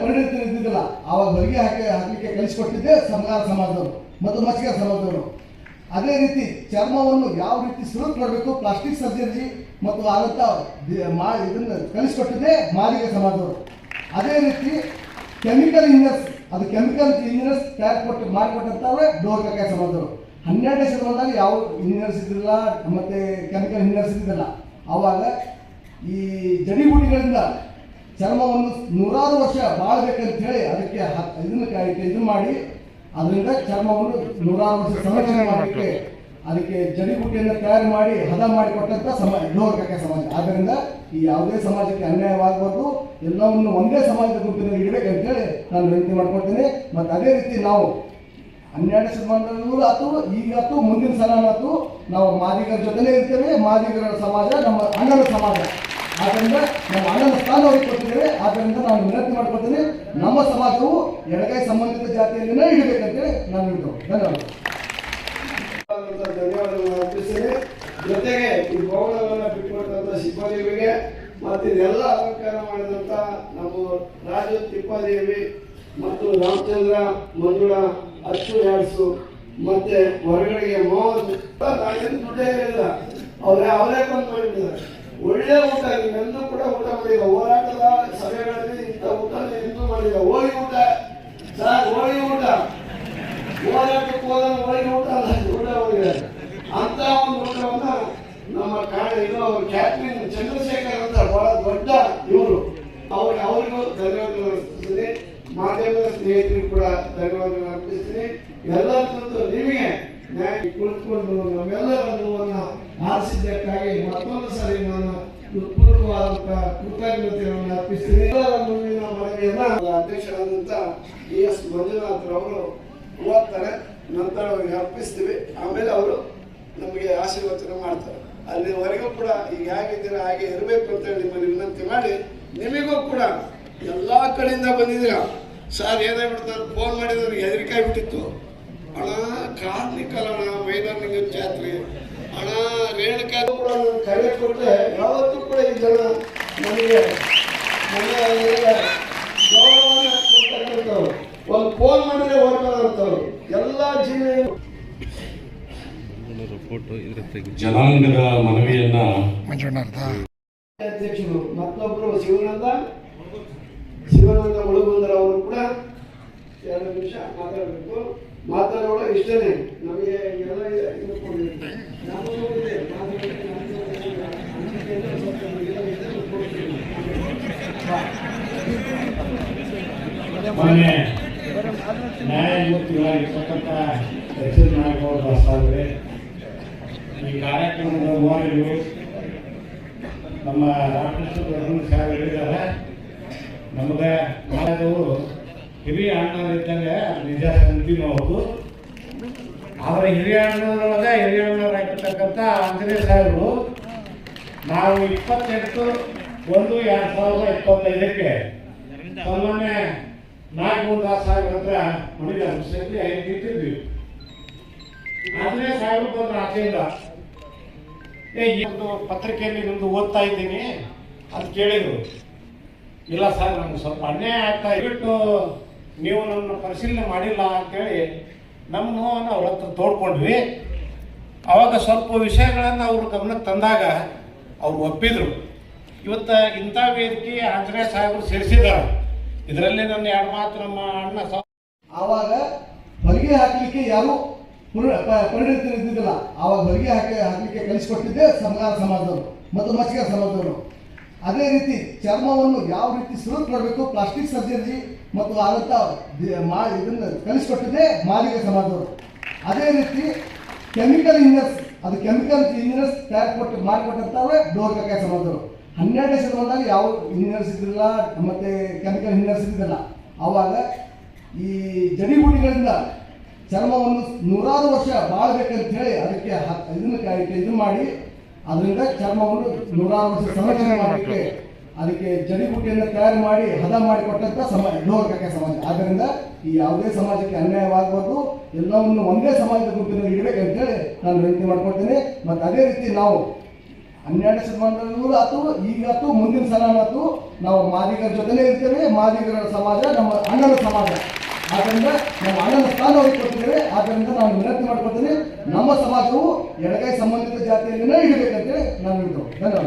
ಪರಿಣಿತಿ ಇದ್ದಿದ್ದಿಲ್ಲ ಆವಾಗ ಹೊಲಿಗೆ ಹಾಕಿ ಹಾಕಲಿಕ್ಕೆ ಕಲಿಸಿಕೊಟ್ಟಿದ್ದೆ ಸಮಗಾರ ಸಮಾಜದವರು ಮತ್ತು ಮಚ್ಚಿಗೆ ಸಮಾಜದವರು. ಅದೇ ರೀತಿ ಚರ್ಮವನ್ನು ಯಾವ ರೀತಿ ಸುಲಭ ಮಾಡಬೇಕು, ಪ್ಲಾಸ್ಟಿಕ್ ಸರ್ಜರಿ ಮತ್ತು ಆದಂಥ ಇದನ್ನು ಕಲಿಸಿಕೊಟ್ಟಿದ್ದೆ ಮಾಲಿಗೆ ಸಮಾಜದವರು. ಅದೇ ರೀತಿ ಕೆಮಿಕಲ್ ಇಂಜಿನಿಯರ್ಸ್, ಅದು ಕೆಮಿಕಲ್ ಇಂಜಿನಿಯರ್ಸ್ ತಯಾರು ಕೊಟ್ಟು ಮಾಡಿಕೊಟ್ಟಂತವ್ರೆ ಡೋರ್ ಕಕ್ಕಾಯ ಸಮಾಜದವರು. ಹನ್ನೆರಡನೇ ಶತಮಾನದಲ್ಲಿ ಯಾವ ಇಂಜಿನಿಯರ್ಸ್ ಇದ್ದಿಲ್ಲ ಮತ್ತು ಕೆಮಿಕಲ್ ಇಂಜಿನಿಯರ್ಸ್ ಇದ್ದಿಲ್ಲ ಆವಾಗ ಈ ಜಡಿಬುಡಿಗಳಿಂದ ಚರ್ಮವನ್ನು ನೂರಾರು ವರ್ಷ ಬಾಳ್ಬೇಕಂತ ಹೇಳಿ ಅದಕ್ಕೆ ಇದನ್ನು ಇದು ಮಾಡಿ, ಅದರಿಂದ ಚರ್ಮವನ್ನು ನೂರಾರು ವರ್ಷ ಸಂರಕ್ಷಣೆ ಮಾಡಲಿಕ್ಕೆ ಅದಕ್ಕೆ ಜಡಿಬುಟ್ಟಿಯನ್ನು ತಯಾರು ಮಾಡಿ ಹದ ಮಾಡಿಕೊಟ್ಟಂತ ಸಮಾಜ ಕಕ್ಕೆ ಸಮಾಜ. ಆದ್ದರಿಂದ ಈ ಯಾವುದೇ ಸಮಾಜಕ್ಕೆ ಅನ್ಯಾಯವಾಗಬಾರ್ದು, ಎಲ್ಲವನ್ನು ಒಂದೇ ಸಮಾಜದ ಗುಂಪಿನಲ್ಲಿ ಇಡಬೇಕಂತೇಳಿ ನಾನು ವಿನಂತಿ ಮಾಡ್ಕೊಳ್ತೇನೆ. ಮತ್ತು ಅದೇ ರೀತಿ ನಾವು ಹನ್ನೆರಡು ಶತಮಾನದಲ್ಲೂ ಆತು, ಈಗ ಮುಂದಿನ ಸಲ ಆತು, ನಾವು ಮಾದಿಗರ ಜೊತೆಲೇ ಇರ್ತೇವೆ. ಮಾದಿಗರ ಸಮಾಜ ನಮ್ಮ ಅಣ್ಣನ ಸಮಾಜ. ಆದ್ದರಿಂದ ನಮ್ಮ ಅಣ್ಣನ ಸ್ಥಾನ ಅವ್ರಿಗೆ ಕೊಟ್ಟಿದ್ದೇವೆ. ಆದ್ದರಿಂದ ನಾನು ವಿನಂತಿ ಮಾಡ್ಕೊಳ್ತೇನೆ, ನಮ್ಮ ಸಮಾಜವು ಎಡಗೈ ಸಂಬಂಧಿತ ಜಾತಿಯಲ್ಲಿನೇ ಇಡಬೇಕಂತೇಳಿ ನಾನು ಹೇಳ್ತೇವೆ ಧನ್ಯವಾದ ಧನ್ಯವಾದಗಳನ್ನು ಅರ್ಪಿಸ್ತೇನೆ. ಜೊತೆಗೆ ಈ ಭವನವನ್ನು ಬಿಟ್ಟುಕೊಟ್ಟಂತ ಸಿಬ್ಬಂದಿಗಳಿಗೆ ಮತ್ತು ಇದೆಲ್ಲ ಅಲಂಕಾರ ಮಾಡಿದಂತ ನಮ್ಮ ರಾಜು ತಿಪ್ಪಾದೇವಿ ಮತ್ತು ರಾಮಚಂದ್ರ, ಮಂಜುಳ, ಅಚ್ಚು ಯಾಡ್ಸು ಮತ್ತೆ ಹೊರಗಡೆಗೆ ಮೋಹನ್ ದುಡ್ಡೇ ಇರಲಿಲ್ಲ. ಅವರೇ ಅವರೇ ಬಂದು ಮಾಡಿದ್ದಾರೆ. ಒಳ್ಳೆ ಊಟ ನೀವೆಂದೂ ಕೂಡ ಊಟ ಮಾಡಿಲ್ಲ ಹೋರಾಟದ ಸಭೆಗಳಲ್ಲಿ ಇಂಥ ಊಟ ಎಂದೂ ಮಾಡಿಲ್ಲ. ಹೋಳಿ ಊಟ. ಸರ್ ಹೋಳಿ ಊಟ. ಹೋರಾಟಕ್ಕೆ ಹೋದ ಹೋಗಿ ಊಟ ಊಟ ಹೋಗಿದೆ. ಅಂತ ಒಂದು ಊಟವನ್ನ ನಮ್ಮ ಕಾಣ ಇದು ಕ್ಯಾಟ್ರಿನ್ ಚಂದ್ರಶೇಖರ್ ಅಂತ ಬಹಳ ದೊಡ್ಡ ಇವರು. ಅವ್ರಿಗೆ ಅವರಿಗೂ ಧನ್ಯವಾದಗಳು ಅರ್ಪಿಸ್ತೀನಿ. ಮಾಧ್ಯಮದ ಸ್ನೇಹಿತರಿಗೂ ಕೂಡ ಧನ್ಯವಾದಗಳು ಅರ್ಪಿಸ್ತೀನಿ. ಎಲ್ಲರಿಗೂ ನಿಮಗೆ ಕುಳಿತುಕೊಂಡು ನಮ್ಮೆಲ್ಲರನ್ನು ಆರಿಸಿದ್ದಕ್ಕಾಗಿ ಮತ್ತೊಂದು ಸಾರಿ ನಾನು ಉತ್ಪೂರ್ವಾದಂತಹ ಕೃತಜ್ಞತೆಯನ್ನು ಅರ್ಪಿಸ್ತೀನಿ ಮುಂದಿನ ಮನವಿಯನ್ನ ಅಧ್ಯಕ್ಷರಾದಂತ ಇ ಎಸ್ ಮಂಜುನಾಥ್ ಅವರು ಓದ್ತಾರೆ ನಂತರ ಅವ್ರಿಗೆ ಅರ್ಪಿಸ್ತೀವಿ. ಆಮೇಲೆ ಅವರು ನಮಗೆ ಆಶೀರ್ವಚನ ಮಾಡ್ತಾರೆ. ಅಲ್ಲಿವರೆಗೂ ಕೂಡ ಈಗ ಹೇಗಿದ್ದೀರ ಹಾಗೆ ಇರಬೇಕು ಅಂತ ಹೇಳಿ ನಿಮ್ಮಲ್ಲಿ ವಿನಂತಿ ಮಾಡಿ. ನಿಮಗೂ ಕೂಡ ಎಲ್ಲ ಕಡೆಯಿಂದ ಬಂದಿದ್ದೀರ? ಸರ್ ಏನಾಗ್ಬಿಡ್ತಾರೆ ಫೋನ್ ಮಾಡಿದವ್ರಿಗೆ ಹೆದರಿಕೆ ಆಗ್ಬಿಟ್ಟಿತ್ತು. ಅಣ್ಣ ಕಾರ್ಮಿಕಲ್ ಅಣ್ಣ ಮೈದಾನಿಂಗ ಜಾತ್ರೆ. ಅಣ್ಣ ರೇಣುಕಾ ಕೂಡ ನಾನು ಕರೆ ಕೊಟ್ಟರೆ ಯಾವತ್ತೂ ಕೂಡ ಈ ಜನ ನಮಗೆ ನನಗೆ ಒಂದು ಫೋನ್ ಮಾಡಿದ್ರೆ ಹೊರಬರೋಂಥವ್ರು ಎಲ್ಲ ಜಿಲ್ಲೆ ಜನಾಂಗದ ಮನವಿಯನ್ನ ಅಧ್ಯಕ್ಷರು ಮತ್ತೊಬ್ಬರು ಶಿವಾನಂದ. ಶಿವಾನಂದ ಮುಳುಗುಂದ್ರ ಅವರು ಕೂಡ ಎರಡು ನಿಮಿಷ ಮಾತಾಡಬೇಕು. ಮಾತಾಡೋಣ ಇಷ್ಟನೇ. ನಮಗೆ ಎಲ್ಲ ಬಸ್ತಾದ್ರೆ ಈ ಕಾರ್ಯಕ್ರಮದ ಓನರು ನಮ್ಮ ರಾಮಕೃಷ್ಣ ಪ್ರಧಾನ ಸಾಹೇಬ್ ಹೇಳಿದ್ದಾರೆ. ನಮಗೆ ಮಾಡೋದು ಹಿರಿಯ ಅಣ್ಣರಿದ್ದಂಗೆ ಅದು ನಿಜ ಸಂತಿನೂ ಹೌದು ಅವರ ಹಿರಿಯ ಅಣ್ಣನೊಳಗೆ ಹಿರಿಯ ಅಣ್ಣರಾಗಿರ್ತಕ್ಕಂಥ ಆಂಜನೇಯ ಸಾಹೇಬರು ನಾವು ಇಪ್ಪತ್ತೆಂಟು ಒಂದು ಎರಡು ಸಾವಿರದ ಇಪ್ಪತ್ತೈದಕ್ಕೆ ಸನ್ಮಾನ್ಯ ದಾಸ್ ಸಾಹೇಬ್ರ ಹತ್ರ ಮಣಿದ ಅಭಿಷೇಕಿ ಐದು ನಿಂತಿದ್ವಿ ಆಂಜನೇಯ ಸಾಹೇಬ್ರು ಬಂದ್ರೆ ಆಚೆಯಿಂದ. ಏ ಒಂದು ಪತ್ರಿಕೆಯಲ್ಲಿ ನಿಮ್ದು ಓದ್ತಾ ಇದ್ದೀನಿ. ಅದು ಕೇಳಿದ್ರು. ಇಲ್ಲ ಸರ್ ನಮ್ಗೆ ಸ್ವಲ್ಪ ಅನ್ಯಾಯ ಆಗ್ತಾ ಇಟ್ಟು ನೀವು ನನ್ನ ಪರಿಶೀಲನೆ ಮಾಡಿಲ್ಲ ಅಂತೇಳಿ ನಮ್ಮ ನೋವನ್ನು ಅವ್ರ ಹತ್ರ ತೋಡ್ಕೊಂಡ್ವಿ. ಅವಾಗ ಸ್ವಲ್ಪ ವಿಷಯಗಳನ್ನು ಅವ್ರ ಗಮನಕ್ಕೆ ತಂದಾಗ ಅವ್ರು ಒಪ್ಪಿದ್ರು. ಇವತ್ತು ಇಂಥ ವೇದಿಕೆ ಆಂಜನೇಯ ಸಾಹೇಬರು ಸೇರಿಸಿದ್ದಾರೆ. ಇದರಲ್ಲಿ ನನ್ನ ಎರಡು ಮಾತು ನಮ್ಮ ಅಣ್ಣ ಆವಾಗ ಹೊಲಿಗೆ ಹಾಕಲಿಕ್ಕೆ ಯಾರು ಪರಿಣಿತರಿದ್ದಿದ್ದಿಲ್ಲ. ಆವಾಗ ಹೊಲಿಗೆ ಹಾಕಿ ಹಾಕಲಿಕ್ಕೆ ಕಲಿಸಿಕೊಟ್ಟಿದ್ದೆ ಸಮಗಾರ ಸಮಾಜದವರು ಮತ್ತು ಮಚ್ಚಿಗೆ ಸಮಾಜದವರು. ಅದೇ ರೀತಿ ಚರ್ಮವನ್ನು ಯಾವ ರೀತಿ ಸುರುಕ್ ಮಾಡಬೇಕು ಪ್ಲಾಸ್ಟಿಕ್ ಸರ್ಜರಿ ಮತ್ತು ಮಾ, ಇದನ್ನು ಕಲಿಸಿಕೊಟ್ಟಿದ್ದೆ ಮಾಲಿಗೆ ಸಮಾಜದವರು. ಅದೇ ರೀತಿ ಕೆಮಿಕಲ್ ಇಂಜಿನಿಯರ್ಸ್ ಅದು ಕೆಮಿಕಲ್ ಇಂಜಿನಿಯರ್ಸ್ ತಯಾರು ಕೊಟ್ಟು ಡೋರ್ ಕಕಾಯ ಸಮಾಜದವರು. ಹನ್ನೆರಡನೇ ಶತಮಾನದಲ್ಲಿ ಯಾವ ಇಂಜಿನಿಯರ್ಸ್ ಇದ್ದಿಲ್ಲ ಮತ್ತು ಕೆಮಿಕಲ್ ಇಂಜಿನಿಯರ್ಸ್ ಇದ್ದಿಲ್ಲ ಆವಾಗ ಈ ಜಡಿಗುಡಿಗಳಿಂದ ಚರ್ಮವನ್ನು ನೂರಾರು ವರ್ಷ ಬಾಳ್ಬೇಕಂತ ಹೇಳಿ ಅದಕ್ಕೆ ಇದನ್ನು ಇದನ್ನ ಮಾಡಿ ಅದರಿಂದ ಚರ್ಮವನ್ನು ನೂರಾರು ವರ್ಷ ಸಂರಕ್ಷಣೆ ಮಾಡಲಿಕ್ಕೆ ಅದಕ್ಕೆ ಜಡಿಬುಟ್ಟಿಯನ್ನು ತಯಾರು ಮಾಡಿ ಹದ ಮಾಡಿಕೊಟ್ಟಂತ ಸಮಾಜ ಡೋರ್ ಕಕ್ಕೆ ಸಮಾಜ. ಆದ್ದರಿಂದ ಈ ಯಾವುದೇ ಸಮಾಜಕ್ಕೆ ಅನ್ಯಾಯವಾಗಬಾರ್ದು. ಎಲ್ಲವನ್ನು ಒಂದೇ ಸಮಾಜದ ಗುಂಪಿನಲ್ಲಿ ಇಡಬೇಕಂತೇಳಿ ನಾನು ವಿನಂತಿ ಮಾಡ್ಕೊಳ್ತೇನೆ. ಮತ್ತು ಅದೇ ರೀತಿ ನಾವು ಹನ್ನೆರಡು ಶತಮಾನದಲ್ಲೂ ಆತು, ಈಗ ಆತು, ಮುಂದಿನ ಸಲ ಆತು, ನಾವು ಮಾದಿಗರ ಜೊತೆಲೇ ಇರ್ತೇವೆ. ಮಾದಿಗರ ಸಮಾಜ, ನಮ್ಮ ಅಣ್ಣನ ಸಮಾಜ. ಆದ್ದರಿಂದ ನಾವು ಅಣ್ಣನ ಸ್ಥಾನ ಕೊಟ್ಟಿದ್ದೇವೆ. ಆದ್ದರಿಂದ ನಾನು ವಿನಂತಿ ಮಾಡ್ಕೊಳ್ತೇನೆ, ನಮ್ಮ ಸಮಾಜವು ಎಡಗೈ ಸಂಬಂಧಿತ ಜಾತಿಯಲ್ಲಿನೇ ಇಡಬೇಕಂತೇಳಿ ನಾನು ಹೇಳ್ತೇವೆ ಧನ್ಯವಾದ